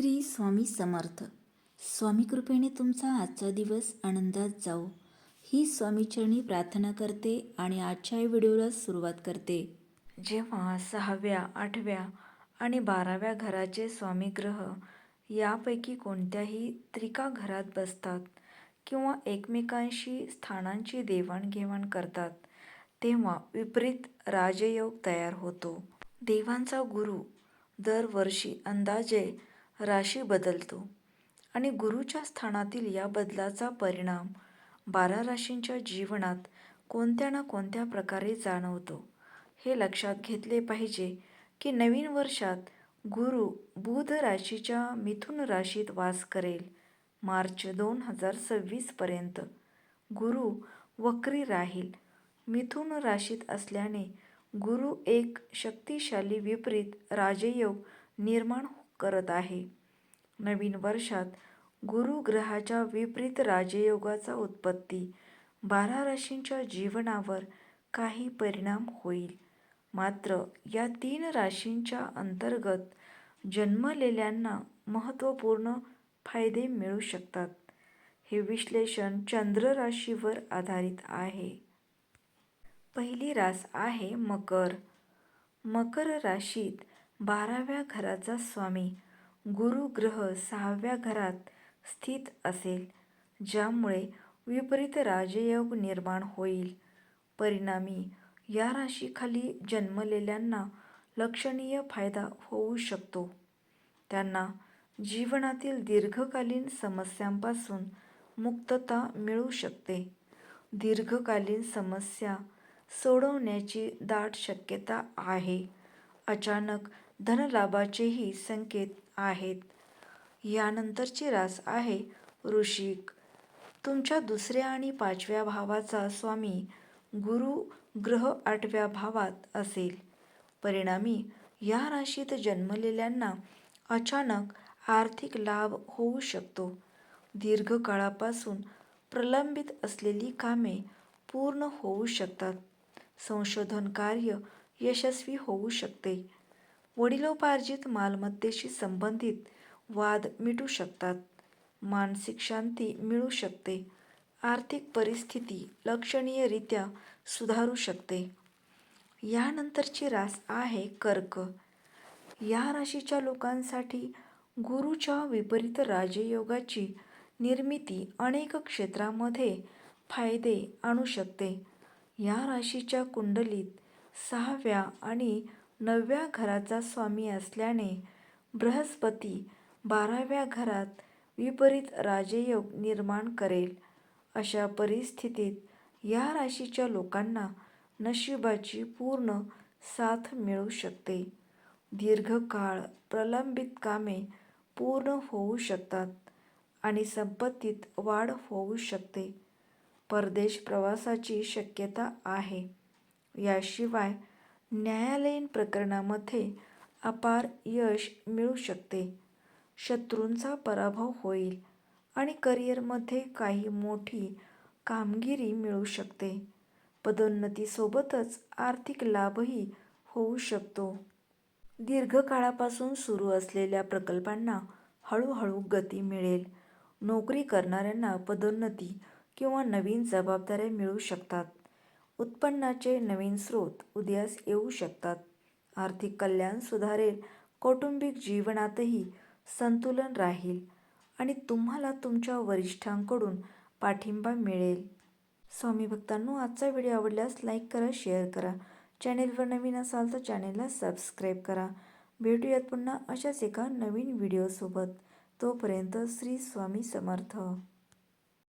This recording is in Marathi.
श्री स्वामी समर्थ. स्वामी कृपेने तुमचा आजचा दिवस आनंदात जाऊ ही स्वामीचरणी प्रार्थना करते आणि आजच्या व्हिडिओला सुरुवात करते. जेव्हा सहाव्या आठव्या आणि बाराव्या घराचे स्वामी ग्रह यापैकी कोणत्याही त्रिका घरात बसतात किंवा एकमेकांशी स्थानांची देवाणघेवाण करतात तेव्हा विपरीत राजयोग तयार होतो. देवांचा गुरु दरवर्षी अंदाजे राशी बदलतो आणि गुरुच्या स्थानातील या बदलाचा परिणाम बारा राशींच्या जीवनात कोणत्या ना कोणत्या प्रकारे जाणवतो हे लक्षात घेतले पाहिजे की नवीन वर्षात गुरु बुध राशीच्या मिथुन राशीत वास करेल. मार्च दोन हजार सव्वीसपर्यंत गुरु वक्री राहील. मिथुन राशीत असल्याने गुरु एक शक्तिशाली विपरीत राजयोग निर्माण करत आहे. नवीन वर्षात गुरु ग्रहाच्या विपरीत राजयोगाचा उत्पत्ती बारा राशींच्या जीवनावर काही परिणाम होईल. मात्र या तीन राशींच्या अंतर्गत जन्मलेल्यांना महत्त्वपूर्ण फायदे मिळू शकतात. हे विश्लेषण चंद्र राशीवर आधारित आहे. पहिली रास आहे मकर. मकर राशीत बाराव्या घराचा स्वामी. गुरु ग्रह सहाव्या घरात स्थित असेल ज्यामुळे विपरीत राजयोग निर्माण होईल. परिणामी या राशीखाली जन्मलेल्यांना लक्षणीय फायदा होऊ शकतो. त्यांना जीवनातील दीर्घकालीन समस्यांपासून मुक्तता मिळू शकते. दीर्घकालीन समस्या सोडवण्याची दाट शक्यता आहे. अचानक धनलाभाचेही संकेत आहेत. यानंतरची रास आहे ऋषिक. तुमच्या दुसऱ्या आणि पाचव्या भावाचा स्वामी गुरु ग्रह आठव्या भावात असेल. परिणामी या राशीत जन्मलेल्यांना अचानक आर्थिक लाभ होऊ शकतो. दीर्घकाळापासून प्रलंबित असलेली कामे पूर्ण होऊ शकतात. संशोधन कार्य यशस्वी होऊ शकते. वडिलोपार्जित मालमत्तेशी संबंधित वाद मिटू शकतात. मानसिक शांती मिळू शकते. आर्थिक परिस्थिती लक्षणीयरित्या सुधारू शकते. यानंतरची रास आहे कर्क. या राशीच्या लोकांसाठी गुरुच्या विपरीत राजयोगाची निर्मिती अनेक क्षेत्रामध्ये फायदे आणू शकते. या राशीच्या कुंडलीत सहाव्या आणि नवव्या घराचा स्वामी असल्याने बृहस्पती बाराव्या घरात विपरीत राजयोग निर्माण करेल. अशा परिस्थितीत या राशीच्या लोकांना नशिबाची पूर्ण साथ मिळू शकते. दीर्घकाळ प्रलंबित कामे पूर्ण होऊ शकतात आणि संपत्तीत वाढ होऊ शकते. परदेश प्रवासाची शक्यता आहे. याशिवाय न्यायालयीन प्रकरणामध्ये अपार यश मिळू शकते. शत्रूंचा पराभव होईल आणि करिअरमध्ये काही मोठी कामगिरी मिळू शकते. पदोन्नतीसोबतच आर्थिक लाभही होऊ शकतो. दीर्घकाळापासून सुरू असलेल्या प्रकल्पांना हळूहळू गती मिळेल. नोकरी करणाऱ्यांना पदोन्नती किंवा नवीन जबाबदाऱ्या मिळू शकतात. उत्पन्नाचे नवीन स्रोत उदयास येऊ शकतात. आर्थिक कल्याण सुधारेल कौटुंबिक जीवनातही संतुलन राहील आणि तुम्हाला तुमच्या वरिष्ठांकडून पाठिंबा मिळेल. स्वामी भक्तांनो आजचा व्हिडिओ आवडल्यास लाईक करा शेअर करा. चॅनेलवर नवीन असाल तर चॅनेलला सबस्क्राईब करा. भेटूयात पुन्हा अशाच एका नवीन व्हिडिओसोबत. तोपर्यंत श्री स्वामी समर्थ.